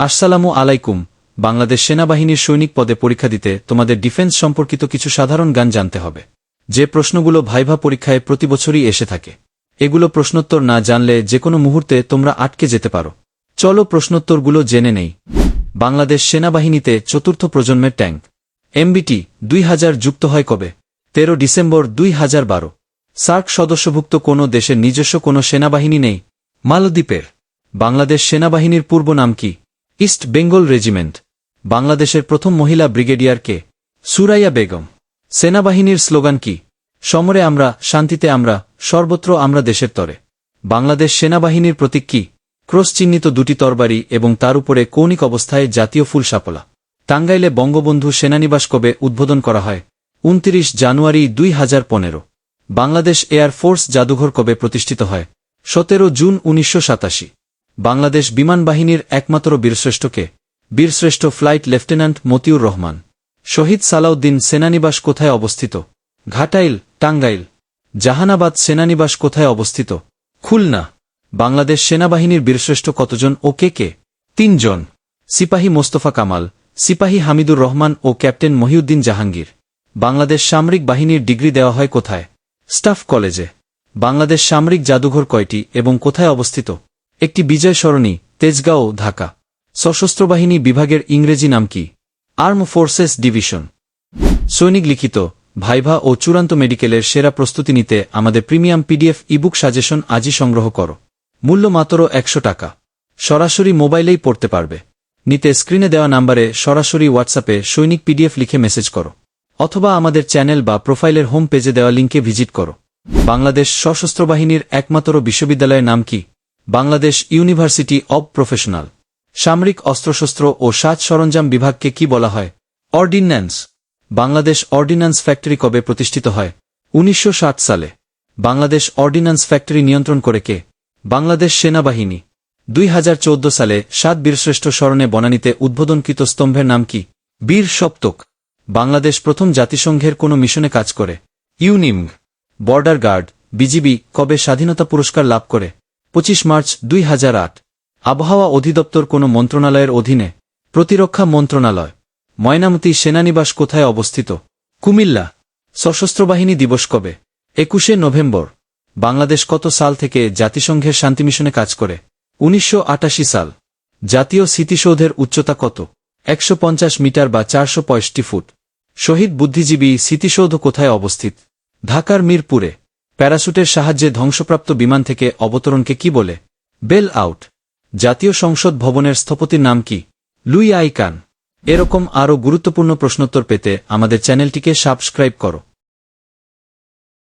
আসসালামু আলাইকুম। বাংলাদেশ সেনাবাহিনীর সৈনিক পদে পরীক্ষা দিতে তোমাদের ডিফেন্স সম্পর্কিত কিছু সাধারণ গান জানতে হবে। যে প্রশ্নগুলো ভাইভা পরীক্ষায় প্রতি বছরই এসে থাকে, এগুলো প্রশ্নোত্তর না জানলে যে কোনো মুহূর্তে তোমরা আটকে যেতে পারো। চলো প্রশ্নোত্তরগুলো জেনে নেই। বাংলাদেশ সেনাবাহিনীতে চতুর্থ প্রজন্মের ট্যাঙ্ক। এমবিটি দুই হাজার যুক্ত হয় কবে? তেরো ডিসেম্বর দুই হাজার বারো। সার্ক সদস্যভুক্ত কোনো দেশের নিজস্ব কোনো সেনাবাহিনী নেই। মালদ্বীপের। বাংলাদেশ সেনাবাহিনীর পূর্ব নাম কি? ইস্ট বেঙ্গল রেজিমেন্ট, বাংলাদেশের প্রথম মহিলা ব্রিগেডিয়ার কে, সুরাইয়া বেগম। সেনাবাহিনীর স্লোগান কি? সমরে আমরা, শান্তিতে আমরা, সর্বত্র আমরা দেশের তরে। বাংলাদেশ সেনাবাহিনীর প্রতীক কি? ক্রস চিহ্নিত দুটি তরবারি এবং তার উপরে কৌণিক অবস্থায় জাতীয় ফুল সাপলা। টাঙ্গাইলে বঙ্গবন্ধু সেনানিবাস কবে উদ্বোধন করা হয়? উনত্রিশ জানুয়ারি দুই হাজার পনেরো। বাংলাদেশ এয়ার ফোর্স জাদুঘর কবে প্রতিষ্ঠিত হয়? সতেরো জুন উনিশশো সাতাশি। বাংলাদেশ বিমান বাহিনীর একমাত্র বীরশ্রেষ্ঠকে, বীরশ্রেষ্ঠ ফ্লাইট লেফটেন্যান্ট মতিউর রহমান। শহীদ সালাউদ্দিন সেনানিবাস কোথায় অবস্থিত? ঘাটাইল, টাঙ্গাইল। জাহানাবাদ সেনানিবাস কোথায় অবস্থিত? খুলনা। বাংলাদেশ সেনাবাহিনীর বীরশ্রেষ্ঠ কতজন ও কে কে? তিনজন। সিপাহী মোস্তফা কামাল, সিপাহী হামিদুর রহমান ও ক্যাপ্টেন মহিউদ্দিন জাহাঙ্গীর। বাংলাদেশ সামরিক বাহিনীর ডিগ্রি দেওয়া হয় কোথায়? স্টাফ কলেজে। বাংলাদেশ সামরিক জাদুঘর কয়টি এবং কোথায় অবস্থিত? একটি বিজয় সরণি, তেজগাঁও, ঢাকা। সশস্ত্র বাহিনী বিভাগের ইংরেজি নাম কি? Arm forces division. সৈনিক লিখিত, ভাইভা ও চূড়ান্ত মেডিকেলের সেরা প্রস্তুতি নিতে আমাদের প্রিমিয়াম পিডিএফ ইবুক সাজেশন আজই সংগ্রহ করো। মূল্য মাত্র একশো টাকা। সরাসরি মোবাইলেই পড়তে পারবে। নিতে স্ক্রিনে দেওয়া নাম্বারে সরাসরি হোয়াটসঅ্যাপে সৈনিক পিডিএফ লিখে মেসেজ করো। অথবা আমাদের চ্যানেল বা প্রোফাইলের হোম পেজে দেওয়া লিঙ্কে ভিজিট করো। বাংলাদেশ সশস্ত্র বাহিনীর একমাত্র বিশ্ববিদ্যালয়ের নাম কি? Bangladesh university of professional. সামরিক অস্ত্রশস্ত্র ও সাজ সরঞ্জাম বিভাগকে কি বলা হয়? অর্ডিন্যান্স। বাংলাদেশ অর্ডিন্যান্স ফ্যাক্টরি কবে প্রতিষ্ঠিত হয়? উনিশশো সাত সালে। বাংলাদেশ অর্ডিন্যান্স ফ্যাক্টরি নিয়ন্ত্রণ করে কে? বাংলাদেশ সেনাবাহিনী। দুই হাজার চৌদ্দ সালে সাত বীরশ্রেষ্ঠ স্মরণে বনানীতে উদ্বোধনকৃত স্তম্ভের নাম কি? বীর সপ্তক। বাংলাদেশ প্রথম জাতিসংঘের কোনো মিশনে কাজ করে। ইউনিম বর্ডার গার্ড। বিজিবি কবে স্বাধীনতা পুরস্কার লাভ করে? পঁচিশ মার্চ দুই হাজার আট। আবহাওয়া অধিদপ্তর কোনো মন্ত্রণালয়ের অধীনে। প্রতিরক্ষা মন্ত্রণালয়। ময়নামতি সেনানিবাস কোথায় অবস্থিত? কুমিল্লা। সশস্ত্র বাহিনী দিবস কবে? একুশে নভেম্বর। বাংলাদেশ কত সাল থেকে জাতিসংঘের শান্তি মিশনে কাজ করে? উনিশশো আটাশি সাল। জাতীয় স্মৃতিসৌধের উচ্চতা কত? একশো পঞ্চাশ মিটার বা চারশো ফুট। শহীদ বুদ্ধিজীবী স্মৃতিসৌধ কোথায় অবস্থিত? ঢাকার মিরপুরে। প্যারাসুটের সাহায্যে ধ্বংসপ্রাপ্ত বিমান থেকে অবতরণকে কি বলে? Bail out. জাতীয় সংসদ ভবনের স্থপতির নাম কি? লুই আইকান এরকম আরও গুরুত্বপূর্ণ প্রশ্নোত্তর পেতে আমাদের চ্যানেলটিকে সাবস্ক্রাইব করো।